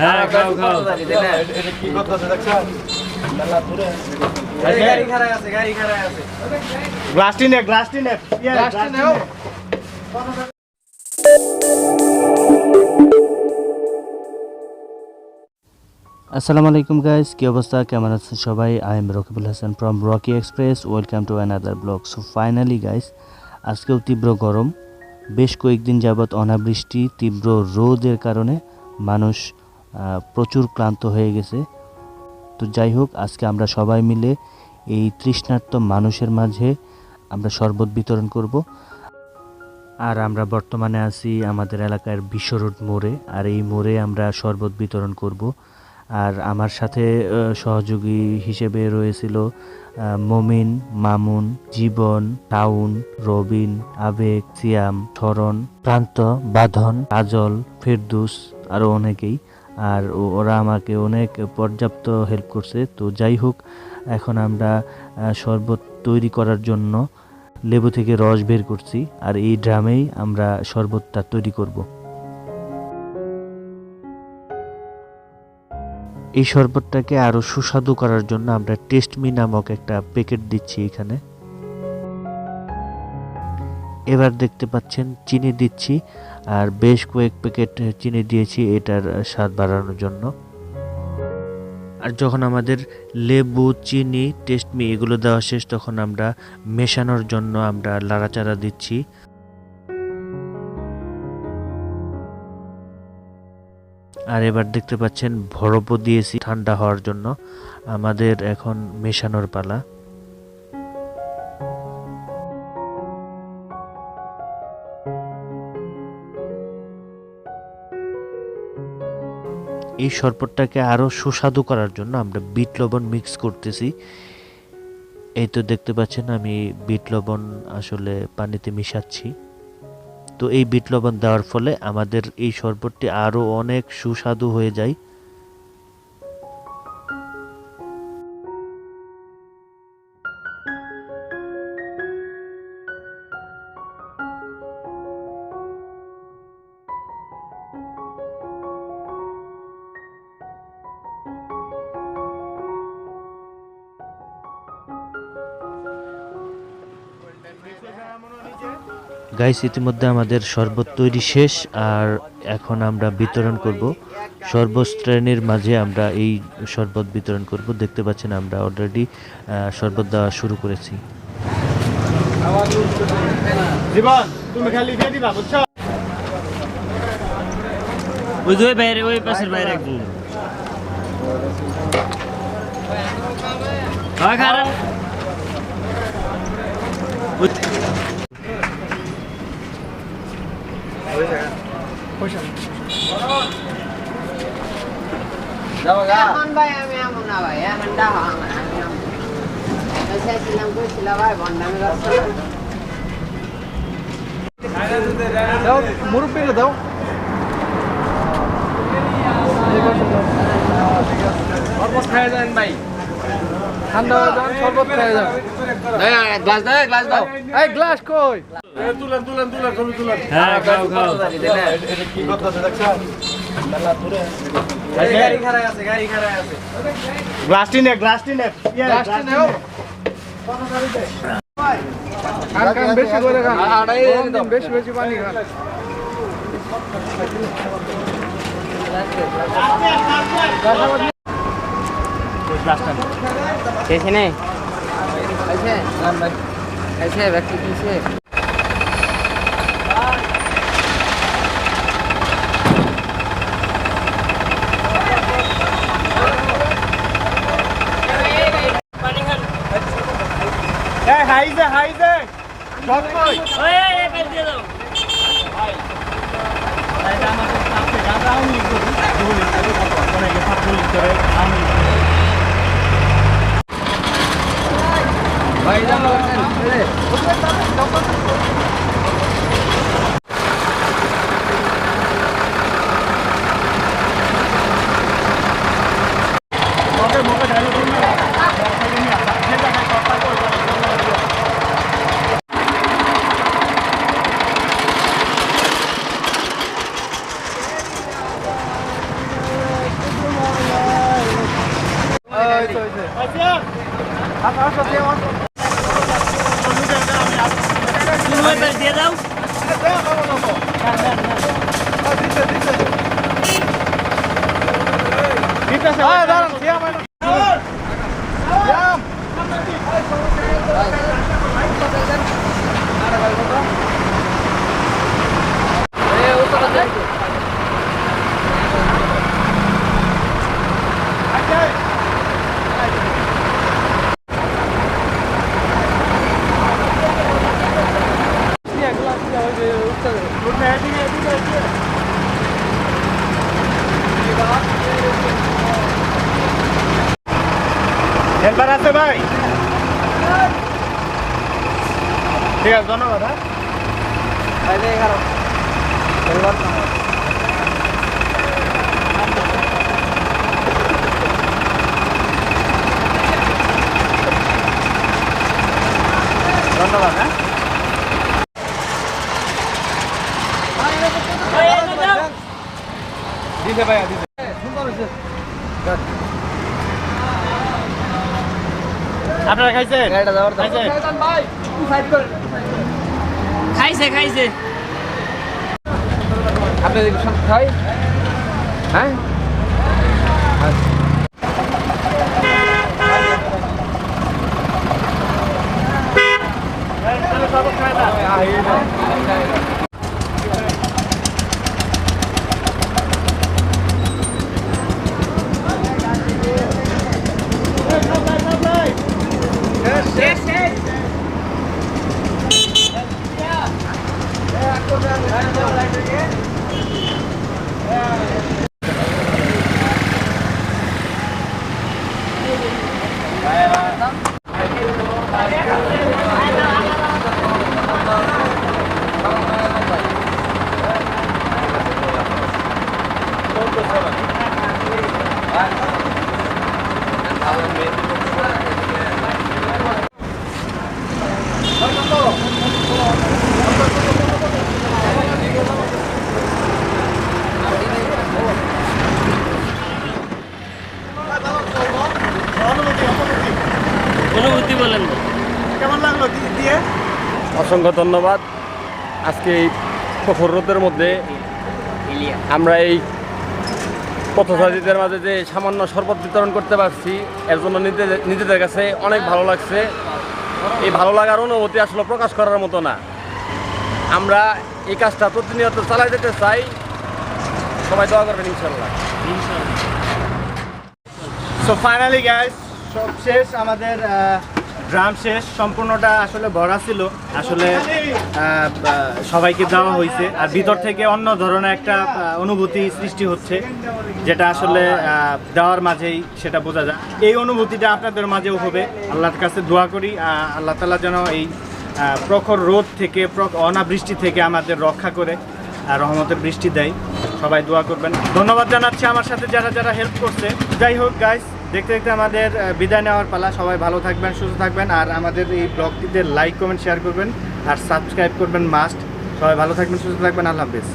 হ্যাঁ খাও খাও। গাড়ি খারাপ আছে গাড়ি খারাপ আছে গ্লাসটি নে গ্লাসটি নে গ্লাসটি নেও। আসসালামু আলাইকুম গাইস কি অবস্থা? কেমন আছেন সবাই? I am Rakibul Hasan from Rocky Express welcome to another blog so finally guys আজকেও তীব্র গরম। বেশ কয়েকদিন যাবৎ অনাবৃষ্টি তীব্র রোদের কারণে মানুষ প্রচুর ক্লান্ত হয়ে গেছে। তো যাই হোক, আজকে আমরা সবাই মিলে এই তৃষ্ণার্ত মানুষের মাঝে আমরা শরবত বিতরণ করব। আর আমরা বর্তমানে আছি আমাদের এলাকার বিশ্ব রোড মোড়ে, আর এই মোড়ে আমরা শরবত বিতরণ করব। আর আমার সাথে সহযোগী হিসেবে রয়েছিল মমিন, মামুন, জীবন, টাউন, রবিন, আবেগ, সিয়াম ধরন প্রান্ত, বাঁধন, কাজল, ফেরদুস আরও অনেকেই। আর ওরা আমাকে অনেক পর্যাপ্ত হেল্প করছে। তো যাই হোক, এখন আমরা শরবত তৈরি করার জন্য লেবু থেকে রস বের করছি আর এই ড্রামেই আমরা শরবতটা তৈরি করব। এই শরবতটাকে আরও সুস্বাদু করার জন্য আমরা টেস্টমি নামক একটা প্যাকেট দিচ্ছি এখানে। এবার দেখতে পাচ্ছেন, চিনি দিচ্ছি আর বেশ কয়েক প্যাকেট চিনি দিয়েছি এটার স্বাদ বাড়ানোর জন্য। আর যখন আমাদের লেবু, চিনি টেস্টমি এগুলো দেওয়া শেষ, তখন আমরা মেশানোর জন্য আমরা লাড়াচাড়া দিচ্ছি। আর এবার দেখতে পাচ্ছেন বরফও দিয়েছি ঠান্ডা হওয়ার জন্য। আমাদের এখন মেশানোর পালা। এই শরবতটাকে আরও সুস্বাদু করার জন্য আমরা বিট লবণ মিক্স করতেছি। এই তো দেখতে পাচ্ছেন আমি বিট লবণ আসলে পানিতে মিশাচ্ছি। তো এই বিট লবণ দেওয়ার ফলে আমাদের এই শরবতটি আরও অনেক সুস্বাদু হয়ে যায়। গাইস ইতিমধ্যে আমাদের শরবত তৈরি শেষ আর এখন আমরা বিতরণ করব। সর্বশ্রেণীর মাঝে আমরা এই শরবত বিতরণ করব। দেখতে পাচ্ছেন আমরা অলরেডি শরবত দেওয়া শুরু করেছি। জীবন তুমি খালি দিয়ে দিবা বুঝছ? ওই যে ওই বাইরে ওই পাশের বাইরে একদম হয় খারাপ এখন ভাই আমি এমন না ভাই এখন ডাহা আমার আমি চাইছিলাম কইছিলাম ভাই বন্ডামি করছে মুরব্বীরে দাও শরবত খাই যান ভাই। ঠান্ডা হয়ে যান শরবত খাই যান। গ্লাস দাও গ্লাস দাও। এই গ্লাস কই? তুলেন তুলেন তুলেন ছবি তুলেন। হ্যাঁ খাও খাও এটা কি কথা দেখছেন গাড়ি খারাপ আছে গাড়ি খারাপ আছে। গ্লাস টিনে গ্লাস টিনে। গ্লাস টিনে কত গাড়ি দে খান খান বেশি করে খান। আড়াই বেশি বেশি পানি খান। শেষ নেই ऐसे ऐसे व्यक्ति पीछे দিয়ে দাও দিতে দিতে দিতে দাঁড়ান ভাই ঠিক আছে ধন্যবাদ হ্যাঁ ধন্যবাদ হ্যাঁ দিছে ভাইয়া দিছে আপনারা খাইছেন? খাইছেন? খাইছে খাইছে। আপনি সব খাই হ্যাঁ? অনুভূতি বলেন না কেমন লাগল দিয়ে? অসংখ্য ধন্যবাদ। আজকে এই প্রখর রোদের মধ্যে আমরা এই পথচারীদের মাঝে যে সামান্য শরবত বিতরণ করতে পারছি এর জন্য নিজেদের কাছে অনেক ভালো লাগছে। এই ভালো লাগার অনুভূতি আসলে প্রকাশ করার মতো না। আমরা এই কাজটা প্রতিনিয়ত চালাই যেতে চাই। সবাই দোয়া করবেন ইনশাল্লাহ সো ফাইনালি গাইস সব শেষ আমাদের ড্রাম শেষ, সম্পূর্ণটা আসলে ভরা ছিল। আসলে সবাইকে দেওয়া হয়েছে। আর ভিতর থেকে অন্য ধরনের একটা অনুভূতি সৃষ্টি হচ্ছে, যেটা আসলে দেওয়ার মাঝেই সেটা বোঝা যায়। এই অনুভূতিটা আপনাদের মাঝেও হবে। আল্লাহর কাছে দোয়া করি আল্লাহ তালা যেন এই প্রখর রোদ থেকে অনাবৃষ্টি থেকে আমাদের রক্ষা করে, আর রহমতের বৃষ্টি দেয়। সবাই দোয়া করবেন। ধন্যবাদ জানাচ্ছি আমার সাথে যারা যারা হেল্প করছে। যাই হোক গাইস দেখতে দেখতে আমাদের বিদায় নেওয়ার পালা। সবাই ভালো থাকবেন, সুস্থ থাকবেন। আর আমাদের এই ব্লগটিতে লাইক কমেন্ট শেয়ার করবেন। আর সাবস্ক্রাইব করবেন মাস্ট সবাই ভালো থাকবেন, সুস্থ থাকবেন। আল্লাহ হাফেজ।